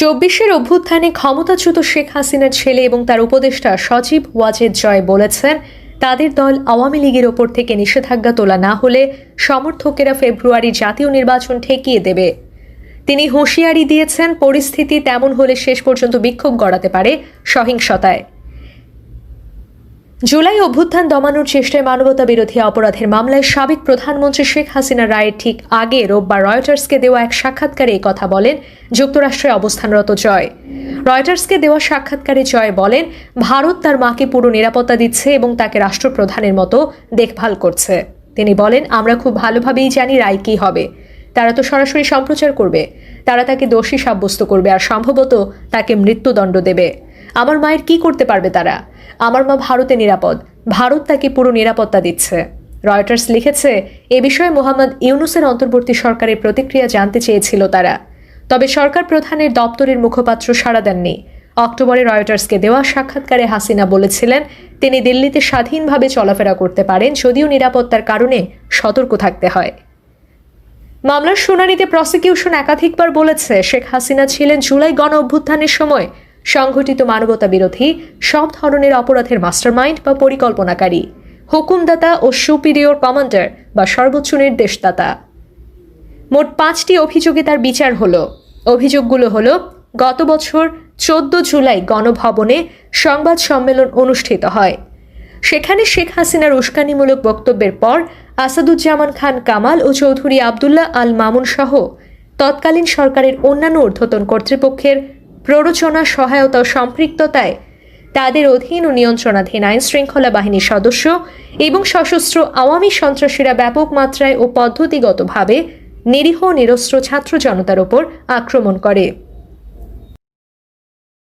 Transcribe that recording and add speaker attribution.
Speaker 1: চব্বিশের অভ্যুত্থানে ক্ষমতাচ্যুত শেখ হাসিনার ছেলে এবং তার উপদেষ্টা সচিব ওয়াজেদ জয় বলেছেন, তাদের দল আওয়ামী লীগের ওপর থেকে নিষেধাজ্ঞা তোলা না হলে সমর্থকেরা ফেব্রুয়ারি জাতীয় নির্বাচন ঠেকিয়ে দেবে। তিনি হুঁশিয়ারি দিয়েছেন, পরিস্থিতি তেমন হলে শেষ পর্যন্ত বিক্ষোভ গড়াতে পারে সহিংসতায়। জুলাই অভ্যুত্থান দমানোর চেষ্টায় মানবতা বিরোধী অপরাধের মামলায় সাবেক প্রধানমন্ত্রী শেখ হাসিনা রায়ের ঠিক আগে রোববার রয়টার্সকে দেওয়া এক সাক্ষাৎকারে এই কথা বলেন যুক্তরাষ্ট্রে অবস্থানরত জয়। রয়টার্সকে দেওয়া সাক্ষাৎকারে জয় বলেন, ভারত তার মাকে পুরো নিরাপত্তা দিচ্ছে এবং তাকে রাষ্ট্রপ্রধানের মতো দেখভাল করছে। তিনি বলেন, আমরা খুব ভালোভাবেই জানি রায় কী হবে। তারা তো সরাসরি সম্প্রচার করবে। তারা তাকে দোষী সাব্যস্ত করবে আর সম্ভবত তাকে মৃত্যুদণ্ড দেবে। আমার মায়ের কি করতে পারবে তারা? আমার মা ভারতে নিরাপদ। ভারত তাকে পুরো নিরাপত্তা দিচ্ছে। রয়টার্স লিখেছে, এ বিষয়ে মোহাম্মদ ইউনুসের অন্তর্বর্তী সরকারের প্রতিক্রিয়া জানতে চেয়েছিল তারা। তবে সরকার প্রধানের দপ্তরের মুখপাত্র সাড়া দেননি। অক্টোবরে রয়টার্সকে দেওয়া সাক্ষাৎকারে হাসিনা বলেছিলেন, তিনি দিল্লিতে স্বাধীনভাবে চলাফেরা করতে পারেন যদিও নিরাপত্তার কারণে সতর্ক থাকতে হয়। মামলার শুনানিতে প্রসিকিউশন একাধিকবার বলেছে, শেখ হাসিনা ছিলেন জুলাই গণ অভ্যুত্থানের সময় সংঘটিত মানবতা বিরোধী সব ধরনের অপরাধের মাস্টারমাইন্ড বা পরিকল্পনাকারী, হুকুমদাতা ও সুপিরিয়র কমান্ডার বা সর্বোচ্চ নির্দেশদাতা। মোট পাঁচটি অভিযোগে তার বিচার হলো। অভিযোগগুলো হলো, গত বছর চোদ্দ জুলাই গণভবনে সংবাদ সম্মেলন অনুষ্ঠিত হয়। সেখানে শেখ হাসিনার উস্কানিমূলক বক্তব্যের পর আসাদুজ্জামান খান কামাল ও চৌধুরী আবদুল্লাহ আল মামুন সহ তৎকালীন সরকারের অন্যান্য ঊর্ধ্বতন কর্তৃপক্ষের প্ররোচনা, সহায়তা ও সম্পৃক্ততায় তাদের অধীন ও নিয়ন্ত্রণাধীন আইন শৃঙ্খলা বাহিনীর সদস্য এবং সশস্ত্র আওয়ামী সন্ত্রাসীরা ব্যাপক মাত্রায় ও পদ্ধতিগতভাবে নিরীহ নিরস্ত্র ছাত্র জনতার ওপর আক্রমণ করে।